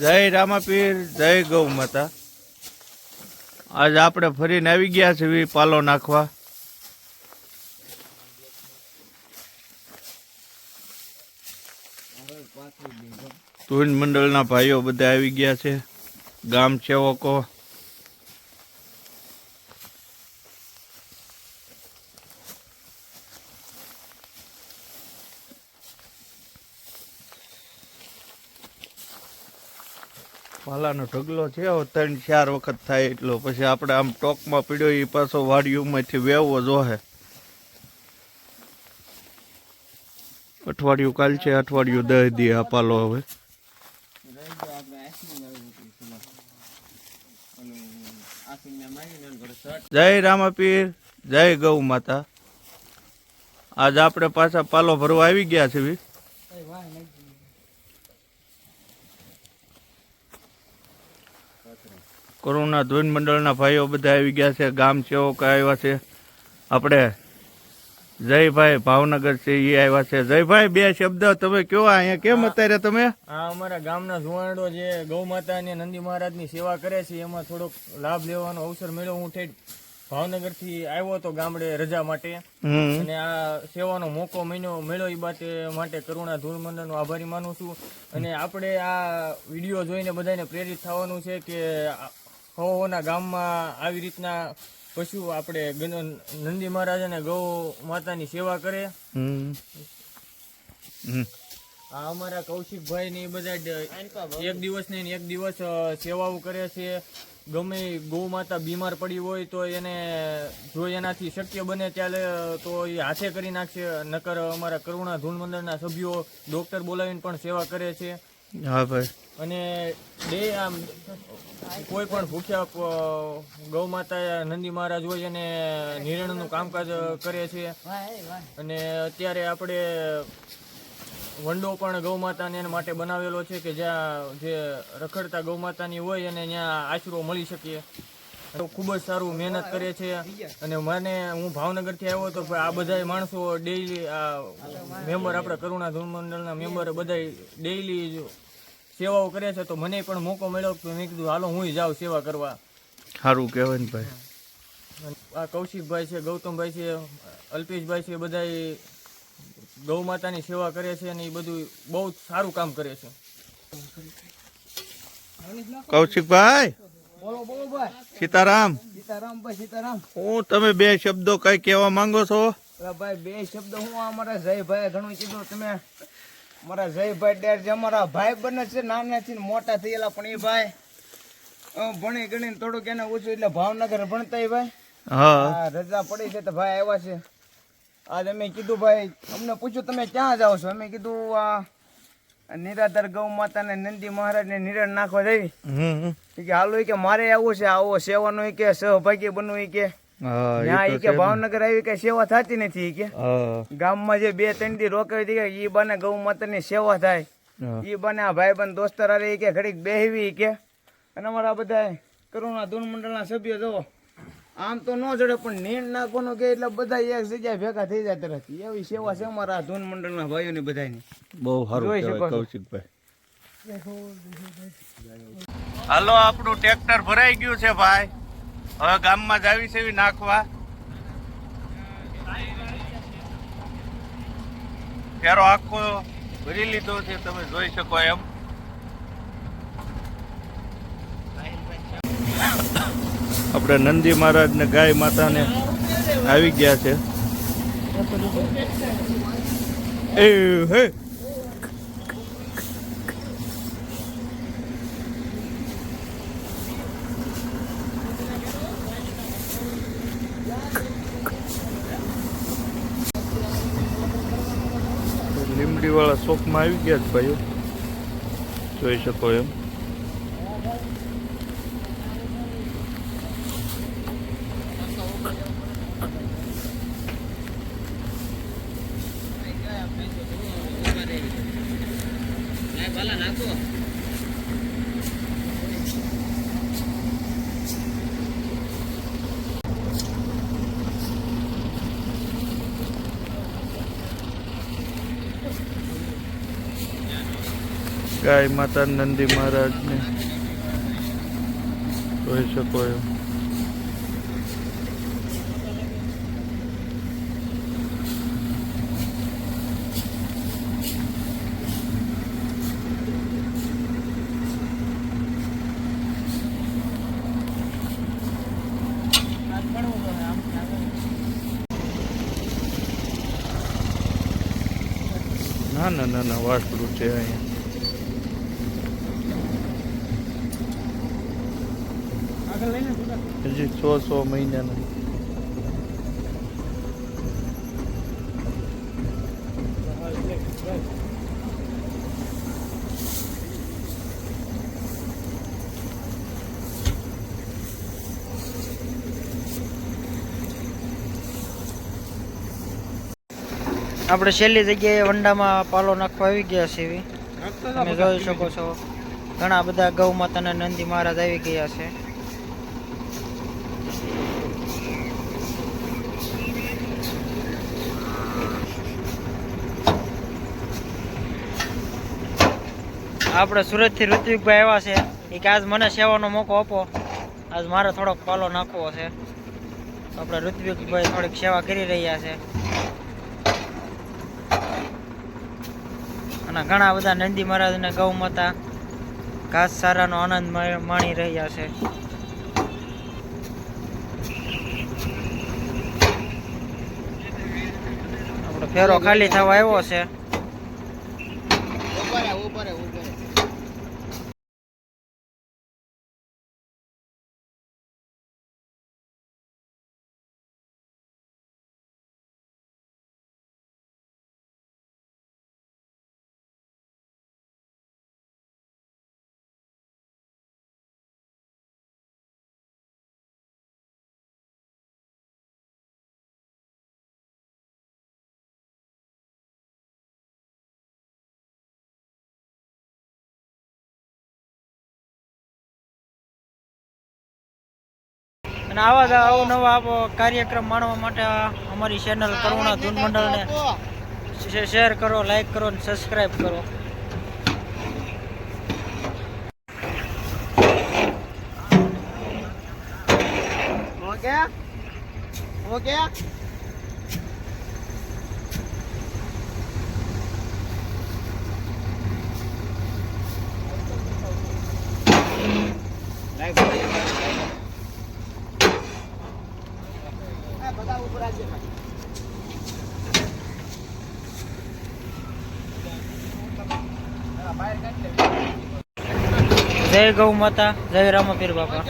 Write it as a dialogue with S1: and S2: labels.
S1: જય રામાપીર, જય ગૌ માતા. આજ આપણે ફરીને આવી ગયા છીએ પાલો નાખવા. તુંજ મંડળના ભાઈઓ બધા આવી ગયા છે. ગામ સેવકો. પાલાનો ઢગલો છે ત્રણ, ચાર વખત થાય એટલો. પછી આપણે આમ ટોકમાં પીડ્યો એ પાછો વાડીઓમાંથી વેવો જોહે. અઠવાડિયું કાલ છે, અઠવાડિયું દહ દી આ પાલો હવે. જય રામાપીર, જય ગૌ માતા. આજ આપણે પાછા પાલો ભરવા આવી ગયા છીએ. કોરોના ધ્વન મંડળના ભાઈઓ બધા આવી ગયા છે ગામ સેવકો આવ્યા છે. આપણે જયભાઈ ભાવનગર છે એ આવ્યા છે. જયભાઈ બે શબ્દ તમે કયો અહીંયા કેમ અત્યારે તમે?
S2: આ અમારા ગામના જુવાણો જે ગૌ માતા અને નંદી મહારાજની સેવા કરે છે એમાં થોડોક લાભ લેવાનો અવસર મેળવો હું ઠેઠ ભાવનગરથી આવ્યો હતો ગામડે રજા માટે. અને આ સેવાનો મોકો મળ્યો મળ્યો એ બાતે માટે કરુણા ધૂળ મંડળનો આભારી માનું છું. અને આપણે આ વીડિયો જોઈને બધાને પ્રેરિત થવાનું છે કે હોના ગામમાં આવી રીતના પશુ આપણે નંદી મહારાજ અને ગૌ માતાની સેવા કરે. આ અમારા કૌશિકભાઈ ને બધા એક દિવસ ને એક દિવસ સેવાઓ કરે છે. ગમે ગૌ માતા બીમાર પડી હોય તો એને જો એનાથી શક્ય બને ત્યારે તો એ હાથે કરી નાખશે. નકર અમારા કરુણા ધૂન મંડળના સભ્યો ડોક્ટર બોલાવીને પણ સેવા કરે છે.
S1: હા ભાઈ.
S2: અને બે આમ કોઈ પણ ભૂખ્યા ગૌ માતા નંદી મહારાજ હોય એને નિર્ણયનું કામકાજ કરે છે. અને અત્યારે આપણે વંડો પણ ગૌ માતાને એના માટે બનાવેલો છે કે જ્યાં જે રખડતા ગૌ માતાની હોય અને ત્યાં આશરો મળી શકે તો ખૂબ જ સારું મહેનત કરે છે અને મને હું ભાવનગરથી આવ્યો તો આ બધા માણસો ડેઈલી આ મેમ્બર આપણા કરુણા ધૂન મંડળના મેમ્બર બધા ડેઈલી સેવાઓ કરે છે. તો મને પણ મોકો મળ્યો તો મેં કીધું હાલો હું જાઉં સેવા કરવા.
S1: સારું કહેવાય ભાઈ.
S2: આ કૌશિકભાઈ છે ગૌતમભાઈ છે અલ્પેશભાઈ છે બધા ગૌ માતાની સેવા કરે છે અને એ બધું બહુ જ સારું કામ કરે છે.
S1: કૌશિકભાઈ?
S3: બોલો બોલો ભાઈ.
S1: સીતારામ.
S3: સીતારામ ભાઈ સીતારામ.
S1: હું તમે બે શબ્દો કઈ કહેવા માંગો છો?
S3: અલા ભાઈ બે શબ્દ હું અમારા જયભાઈ ઘણું કીધું. તમે મારા જયભાઈ ડેર જે અમારા ભાઈ બને છે નાનાથી મોટા થયેલા પણ એ ભાઈ ભણી ગણીને થોડુંક એને ઓછું એટલે ભાવનગર ભણતા એ ભાઈ.
S1: હા.
S3: આ રજા પડી છે તો ભાઈ આવ્યા છે. આજ અમે કીધું ભાઈ અમને પૂછ્યું તમે ક્યાં જાઓ છો? અમે કીધું આ નિરાધાર ગૌ માતા ને નંદી મહારાજ ને નિરણ નાખવા જઈ કે હાલો કે મારે આવું છે આવો સેવાનું કે સહભાગી બનવું કે.
S1: એ
S3: કે ભાવનગર આવી કઈ સેવા થતી નથી કે. ગામમાં જે બે ત્રણ દી રોકાવી હતી કે ઈ બાને ગૌ માતાની સેવા થાય. ઈ બાને આ ભાઈબંધ દોસ્તાર દોસ્તર ઈ કે ઘડીક બેહવી કે. અને અમારા બધા કરુણા ધૂન મંડળના સભ્યો જો આમ તો ન જડે પણ નીણ નાખવાનું કે એટલે બધા એક જગ્યાએ ભેગા થઈ જાય તરત એવી સેવા છે અમારા આ ધૂન મંડળના ભાઈઓની બધાની
S1: બહુ સારું કહેવાય કૌશિકભાઈ હાલો આપણું ટ્રેક્ટર ભરાઈ ગયું છે ભાઈ. હવે ગામમાં જ આવી છે એવી નાખવા. ફેરો આખો ભરી લીધો છે તમે જોઈ શકો એમ. આપણે નંદી મહારાજ ને ગાય માતાને આવી ગયા છે. એ, હે. લીમડી વાળા શોપમાં આવી ગયા છે ભાઈઓ. જોઈ શકો એમ. ગાય માતા નંદી મહારાજને જોઈ શકો એમ ના ના ના વાસળું છે અહીંયા. હજી છ સો મહિનાનું.
S4: આપણે છેલ્લી જગ્યાએ વંડામાં પાલો નાખવા આવી ગયા છે એવી. તમે જોઈ શકો છો. ઘણા બધા ગૌ માતાના નંદી મહારાજ આવી ગયા છે. આપણે સુરતથી ઋત્વિકભાઈ આવ્યા છે. એ કે આજ મને સેવાનો મોકો આપો. આજ મારે થોડોક પાલો નાખવો છે. આપણે ઋત્વિકભાઈ થોડીક સેવા કરી રહ્યા છે. અને ઘણા બધા નંદી મહારાજ અને ગૌ માતા ઘાસ સારાનો આનંદ માણી રહ્યા છે. ફેરો ખાલી થવા આવ્યો છે. અને આવા જ અવનવા કાર્યક્રમ માણવા માટે અમારી ચેનલ કરુણા ધૂન મંડળને શેર કરો લાઈક કરો અને સબસ્ક્રાઈબ કરો.
S3: ઓકે ઓકે
S4: જય ગૌ માતા જય રામપીર બાપા.